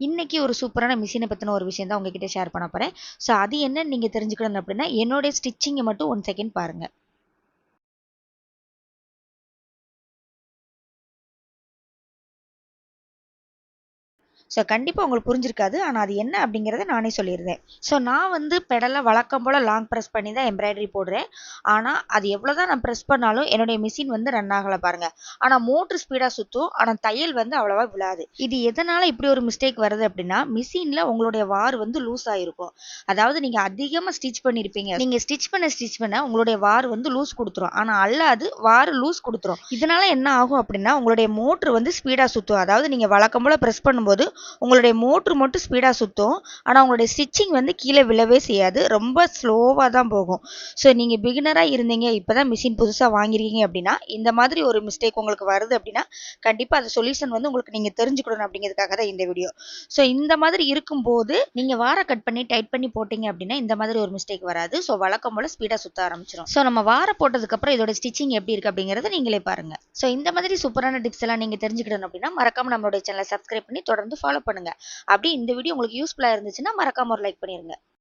இன்னைக்கு ஒரு சூப்பரான மிஷினை பற்றின ஒரு விஷயம் தான் உங்ககிட்ட ஷேர் பண்ண போகிறேன் ஸோ அது என்னன்னு நீங்கள் தெரிஞ்சுக்கணும் அப்படின்னா என்னுடைய ஸ்டிச்சிங்கை மட்டும் ஒன் செகண்ட் பாருங்கள் ஸோ கண்டிப்பாக உங்களுக்கு புரிஞ்சிருக்காது. ஆனால் அது என்ன அப்படிங்கிறத நானே சொல்லியிருந்தேன் ஸோ நான் வந்து பெடலை வழக்கம் போல் லாங் ப்ரெஸ் பண்ணி தான் எம்ப்ராய்டரி போடுறேன். ஆனால் அது எவ்வளோ தான் நான் ப்ரெஸ் பண்ணாலும் என்னுடைய மிஷின் வந்து ரன் ஆகலை பாருங்கள் ஆனால் மோட்ரு ஸ்பீடாக சுற்றும் ஆனால் தையல் வந்து அவ்வளோவா விழாது. இது எதனால் இப்படி ஒரு மிஸ்டேக் வருது அப்படின்னா மிஷினில் உங்களுடைய வார் வந்து லூஸ் ஆகிருக்கும் அதாவது நீங்கள் அதிகமாக ஸ்டிச் பண்ணியிருப்பீங்க நீங்கள் ஸ்டிச் பண்ண ஸ்டிச் பண்ண உங்களுடைய வார் வந்து லூஸ் கொடுத்துரும். ஆனால் அல்லாது வார் லூஸ் கொடுத்துரும். இதனால் என்ன ஆகும் அப்படின்னா உங்களுடைய மோட்ரு வந்து ஸ்பீடாக சுற்றும் அதாவது நீங்கள் வழக்கம் போல் ப்ரெஸ் பண்ணும்போது உங்களுடைய மோட்ரு மட்டும் ஸ்பீடாக சுற்றும் ஆனால் உங்களுடைய ஸ்டிச்சிங் வந்து கீழே விழவே செய்யாது. ரொம்ப ஸ்லோவாக தான் போகும். ஸோ நீங்கள் பிகினராக இருந்தீங்க இப்போ தான் மிஷின் புதுசாக வாங்கிருக்கீங்க அப்படின்னா இந்த மாதிரி ஒரு மிஸ்டேக் உங்களுக்கு வருது அப்படின்னா கண்டிப்பாக அது சொல்யூஷன் வந்து உங்களுக்கு நீங்கள் தெரிஞ்சுக்கணும் அப்படிங்கிறதுக்காக தான் இந்த வீடியோ ஸோ இந்த மாதிரி இருக்கும்போது நீங்கள் வார கட் பண்ணி டைட் பண்ணி போட்டிங்க அப்படின்னா இந்த மாதிரி ஒரு மிஸ்டேக் வராது. ஸோ வழக்கம் போல் ஸ்பீடாக சுற்ற ஆரம்பிச்சிடும் ஸோ நம்ம வார போட்டதுக்கப்புறம் இதோட ஸ்டிச்சிங் எப்படி இருக்குது அப்படிங்கிறத நீங்களே பாருங்கள் ஸோ இந்த மாதிரி சூப்பரான டிப்ஸ் எல்லாம் நீங்கள் தெரிஞ்சுக்கணும் அப்படின்னா மறக்காம நம்மளுடைய சேனலை சப்ஸ்கிரைப் பண்ணி தொடர்ந்து ஃபாலோ பண்ணுங்க. அப்படி இந்த வீடியோ உங்களுக்கு யூஸ்ஃபுல்லாக இருந்துச்சுன்னா மறக்காம ஒரு லைக் பண்ணிருங்க.